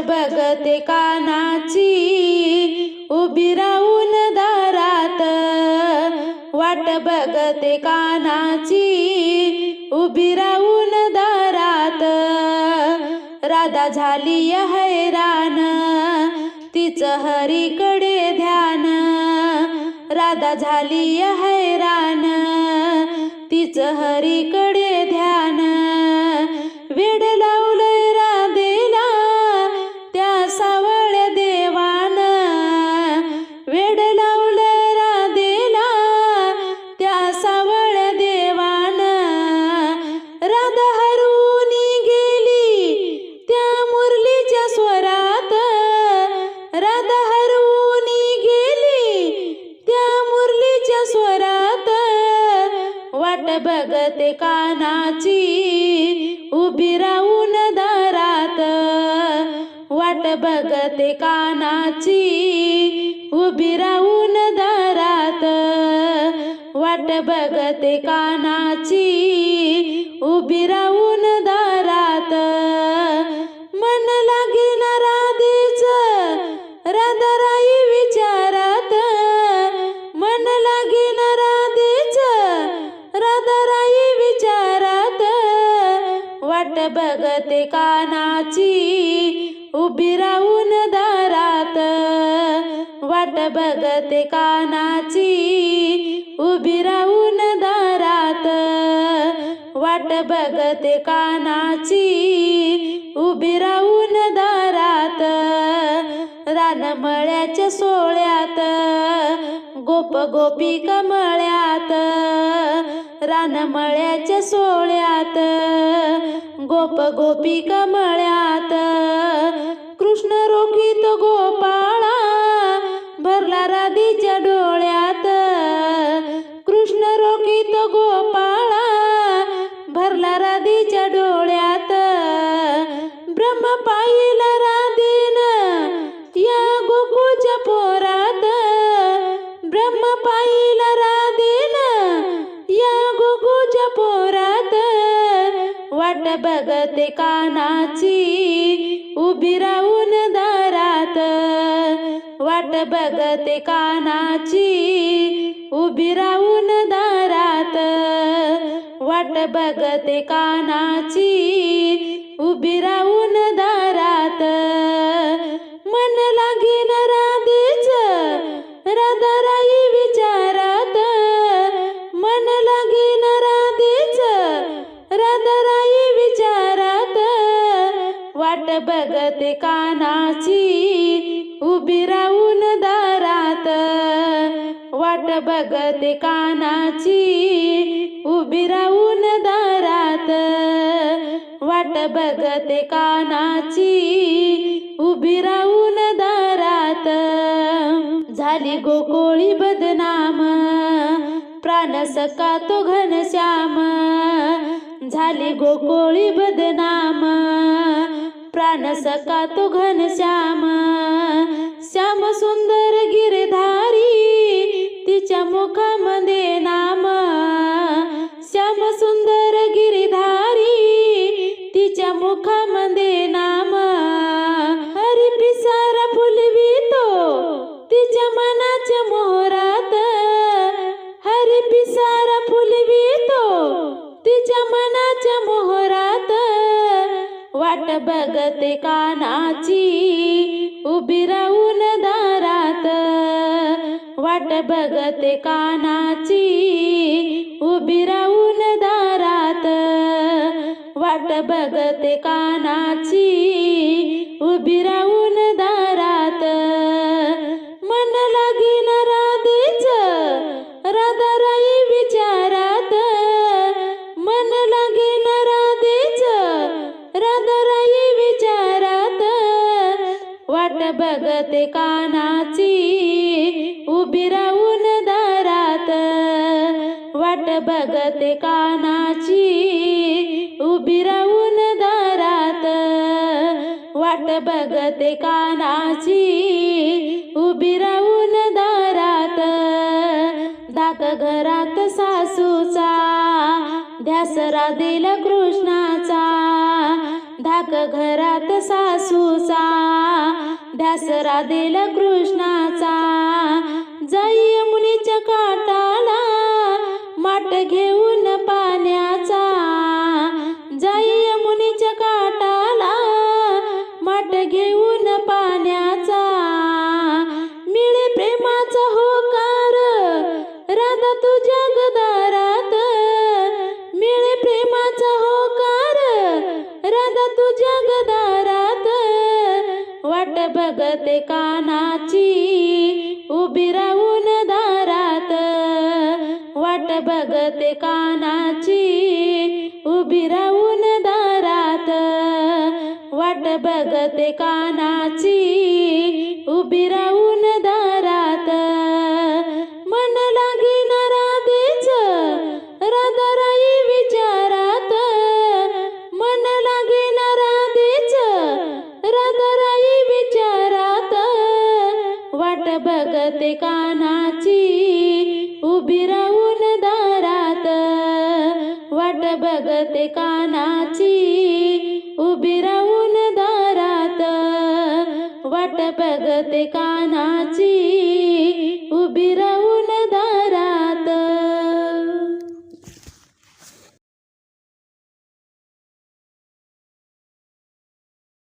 बघते कानाची उभी राहून दारात. वाट बघते कानाची उभी राहून दारात. राधा झाली हैराण तिचं हरीकडे ध्यान. राधा झाली हैराण तिचं हरीकडे बघते कानाची उभी राहून दारात. वाट बघते कानाची उभी राहून दारात. वाट बघते कानाची उभी राहून दारात. बघते कानाची उभी राहून दारात. वाट बघते कानाची उभी राहून दारात. वाट बघते कानाची उभी राहून दारात. रानमळ्याच्या सोहळ्यात गोप गोपी कमळ्यात. रानमळ्याच्या सोहळ्यात गोप गोपी कमळ्यात कृष्ण रोखीत गोपाळा भरला राधीच्या डोळ्यात. कृष्ण रोखीत गोपाळा भरला राधीच्या डोळ्यात. ब्रह्म पाहिला राधेन या गोकुळच्या पोरात. ब्रह्म पाहिला वाट बघते कानाची उभी राहून दारात. वाट बघते कानाची उभी राहून दारात. वाट बघते कानाची उभी राहून बघते कानाची उभी राहून दारात. वाट बघत कानाची उभी राहून दारात. वाट बघत कानाची उभी राहून दारात. झाली गोकोळी बदनाम प्राण सका तो घनश्याम. झाली गोकोळी बदनाम प्राण सका तो घन श्याम सुंदर गिरधारी तिच्या मुखामध्ये नाम. श्याम सुंदर गिरधारी तिच्या मुखामध्ये नाम. हरी पिसारा फुलवितो तिच्या मनाच्या मोहरात. हरी पिसारा वाट बघते कानाची उभी राहून दारात. वाट बघते कानाची उभी राहून दारात. वाट बघते कानाची उभी राहून बघते कानाची उभी राहून दारात. वाट बघते कानाची उभी राहून दारात. वाट बघते कानाची उभी राहून दारात. धाक घरात सासूचा ध्यासरा दिला कृष्णाचा. धाक घरात सासूचा ढासरा दिल कृष्णाचा. जाई मुनीच्या काटाला माट घेऊन पा वाट कानाची उभी राहून दारात. वाट बघते कानाची उभी राहून दारात. वाट बघते कानाची उभी राहून वाट कानाची उभी राहून दारात. वाट बघते कानाची उभी राहून दारात. वाट बघते कानाची उभी राहून